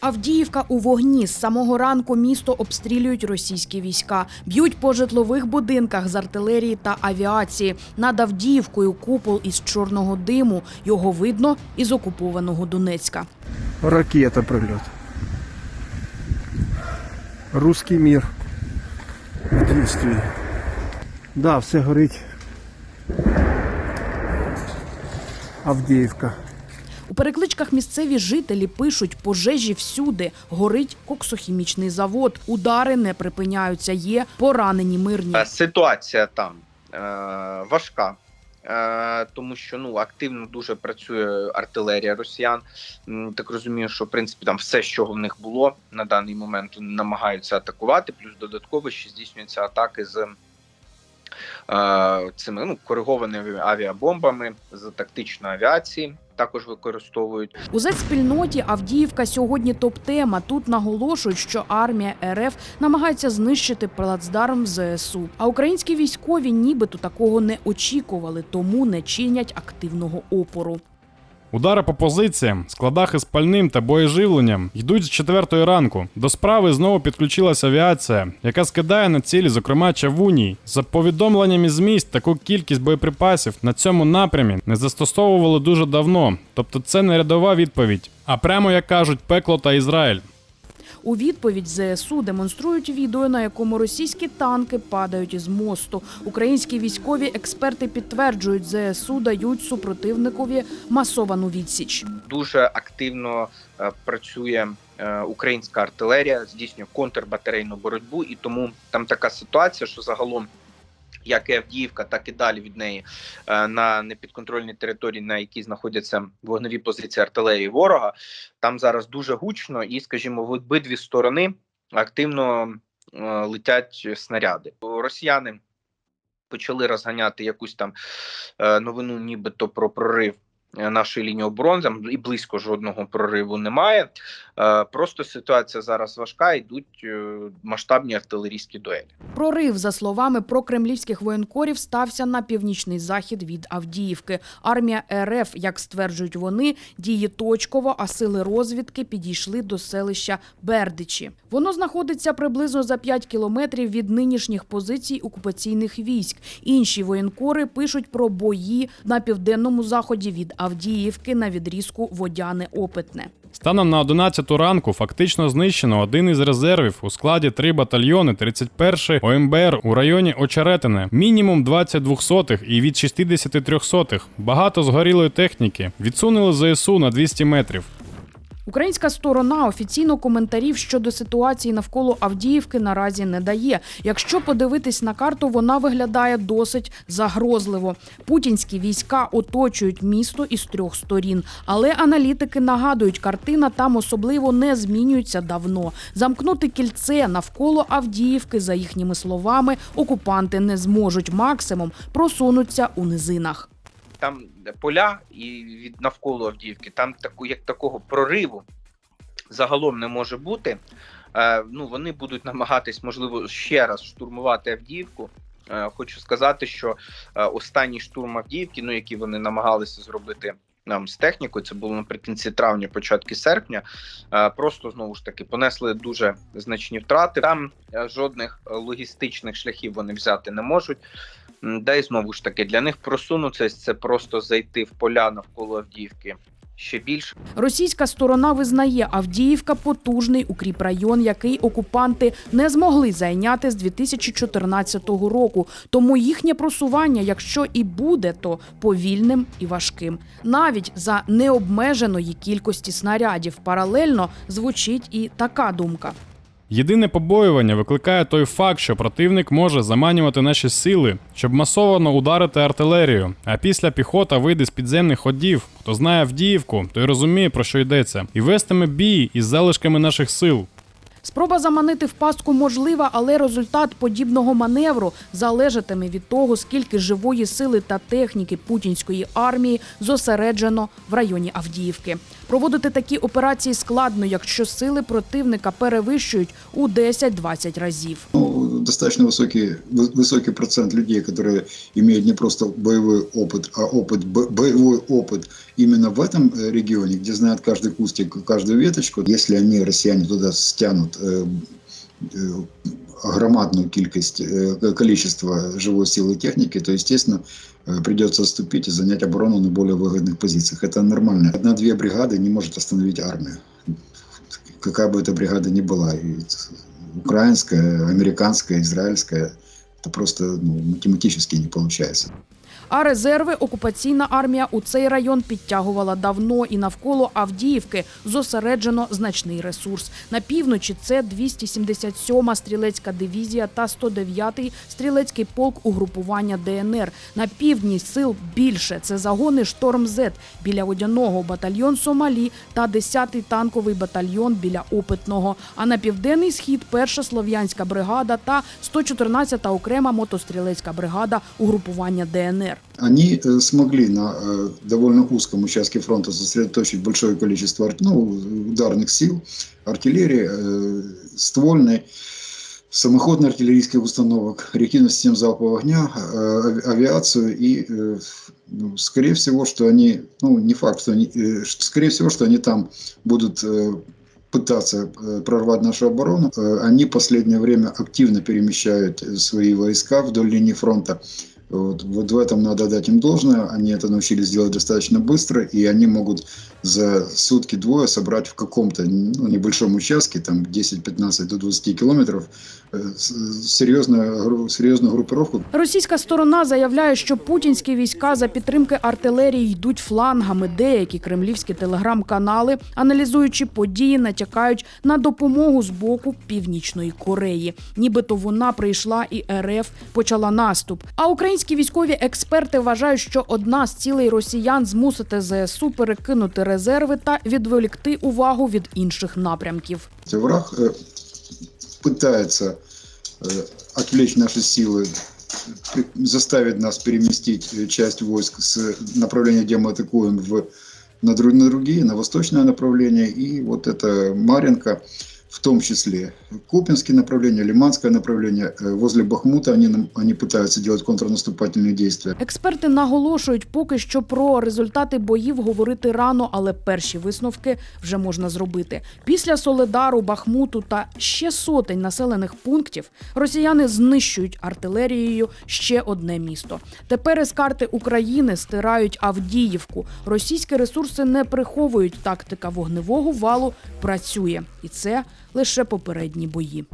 Авдіївка у вогні. З самого ранку місто обстрілюють російські війська. Б'ють по житлових будинках з артилерії та авіації. Над Авдіївкою купол із чорного диму. Його видно із окупованого Донецька. Ракета прилет. Русский мир в действии. Да, все горить. Авдіївка. У перекличках місцеві жителі пишуть пожежі всюди. Горить коксохімічний завод. Удари не припиняються. Є поранені мирні. Е, Ситуація там е, важка. е, Тому що ну активно дуже працює артилерія росіян. Так розумію, що в принципі там все, що в них було на даний момент, намагаються атакувати. Плюс додатково ще здійснюються атаки з е, цими ну коригованими авіабомбами з тактичної авіації. Також використовують У спільноті Авдіївка сьогодні топ-тема. Тут наголошують, що армія РФ намагається знищити плацдарм ЗСУ. А українські військові нібито такого не очікували, тому не чинять активного опору. Удари по позиціям, складах із пальним та боєживленням йдуть з четвертої ранку. До справи знову підключилася авіація, яка скидає на цілі, зокрема Чавуній. За повідомленнями з міст таку кількість боєприпасів на цьому напрямі не застосовували дуже давно. Тобто це не рядова відповідь, а прямо як кажуть пекло та Ізраїль. У відповідь ЗСУ демонструють відео, на якому російські танки падають із мосту. Українські військові експерти підтверджують, ЗСУ дають супротивникові масовану відсіч. дуже активно е, працює е, українська артилерія, здійснює контрбатарейну боротьбу, і тому там така ситуація, що загалом. Як і Авдіївка, так і далі від неї е, на непідконтрольній території, на якій знаходяться вогневі позиції артилерії ворога. Там зараз дуже гучно, і, скажімо, в обидві сторони активно е, летять снаряди. Росіяни почали розганяти якусь там е, новину, нібито про прорив нашої лінії оборони. Там і близько жодного прориву немає. Е, Просто ситуація зараз важка. Йдуть е, масштабні артилерійські дуелі. Прорив, за словами прокремлівських воєнкорів, стався на північний захід від Авдіївки. Армія РФ, як стверджують вони, діє точково, а сили розвідки підійшли до селища Бердичі. Воно знаходиться приблизно за 5 кілометрів від нинішніх позицій окупаційних військ. Інші воєнкори пишуть про бої на південному заході від Авдіївки на відрізку Водяне-Опитне. Станом на 11 ранку фактично знищено один із резервів у складі 3 батальйони 31 ОМБР у районі Очеретине. Мінімум 20 двохсотих і від 60 трьохсотих. Багато згорілої техніки. Відсунули ЗСУ на 200 метрів. Українська сторона офіційно коментарів щодо ситуації навколо Авдіївки наразі не дає. Якщо подивитись на карту, вона виглядає досить загрозливо. Путінські війська оточують місто із трьох сторін, але аналітики нагадують, картина там особливо не змінюється давно. Замкнути кільце навколо Авдіївки, за їхніми словами, окупанти не зможуть максимум просунуться у низинах. Там поля і від навколо Авдіївки, там таку як такого прориву загалом не може бути. Е, ну вони будуть намагатись, можливо, ще раз штурмувати Авдіївку. Е, хочу сказати, що е, останній штурм Авдіївки, ну який вони намагалися зробити нам з технікою, це було наприкінці травня, початки серпня. е, Просто знову ж таки понесли дуже значні втрати. Там е, жодних логістичних шляхів вони взяти не можуть. Де знову ж таки для них просунутися це просто зайти в поля навколо Авдіївки ще більше. Російська сторона визнає Авдіївка потужний укріпрайон, який окупанти не змогли зайняти з 2014 року. Тому їхнє просування, якщо і буде, то повільним і важким. Навіть за необмеженої кількості снарядів паралельно звучить і така думка. Єдине побоювання викликає той факт, що противник може заманювати наші сили, щоб масово ударити артилерію. А після піхота вийде з підземних ходів. Хто знає Авдіївку, той розуміє про що йдеться, і вестиме бій із залишками наших сил. Спроба заманити в пастку можлива, але результат подібного маневру залежатиме від того, скільки живої сили та техніки путінської армії зосереджено в районі Авдіївки. Проводити такі операції складно, якщо сили противника перевищують у 10-20 разів. Достаточно высокий, вы- высокий процент людей, которые имеют не просто боевой опыт, а опыт, бо- боевой опыт именно в этом э, регионе, где знают каждый кустик, каждую веточку. Если они, россияне, туда стянут э, э, громадную кількість, количество живой силы и техники, то, естественно, придется отступить и занять оборону на более выгодных позициях. Это нормально. Одна-две бригады не может остановить армию. Какая бы эта бригада ни была. И украинская, американская, израильская. Это просто ну, математически не получается. А резерви окупаційна армія у цей район підтягувала давно і навколо Авдіївки зосереджено значний ресурс. На півночі це 277-ма стрілецька дивізія та 109-й стрілецький полк угрупування ДНР. На півдні сил більше це загони Шторм З біля водяного батальйон Сомалі та 10-й танковий батальйон біля опитного. А на південний схід перша слов'янська бригада та 114-та окрема мотострілецька бригада угрупування ДНР. Они э, смогли на э, довольно узком участке фронта сосредоточить большое количество ну, ударных сил, артиллерии, э, ствольной, самоходной артиллерийских установок, реактивных систем залпового огня, ави- авиацию и, ну, скорее всего, что они, ну, не факт, что они, скорее всего, что они там будут пытаться прорвать нашу оборону. Они в последнее время активно перемещают свои войска вдоль линии фронта. Вот, вот в этом надо дать им должное. Они это научились делать достаточно быстро, и они могут за сутки-двое собрать в каком-то ну, небольшом участке, там 10-15 до 20 километров, э, с- серьезную, гру- серьезную группировку, Російська сторона заявляє, що путінські війська за підтримки артилерії йдуть флангами. Деякі кремлівські телеграм-канали, аналізуючи події, натякають на допомогу з боку Північної Кореї. Нібито вона прийшла і РФ почала наступ. А українські військові експерти вважають, що одна з цілей росіян змусити ЗСУ перекинути резерви та відволікти увагу від інших напрямків. Враг э, пытается э, отвлечь наши силы, при- заставить нас переместить э, часть войск с направления, где мы атакуем, в, на, дру- на другие, на восточное направление. И вот это Маренко, в том числе Купинское направление, Лиманское направление. Э, Возле Бахмута они, нам- они пытаются делать контрнаступательные действия. Експерти наголошують, поки що про результати боїв говорити рано, але перші висновки вже можна зробити. Після Соледару, Бахмуту та ще сотень населених пунктів росіяни знищують артилерією ще одне місто. Тепер із карти України стирають Авдіївку. Російські ресурси не приховують. Тактика вогневого валу працює, і це лише попередні бої.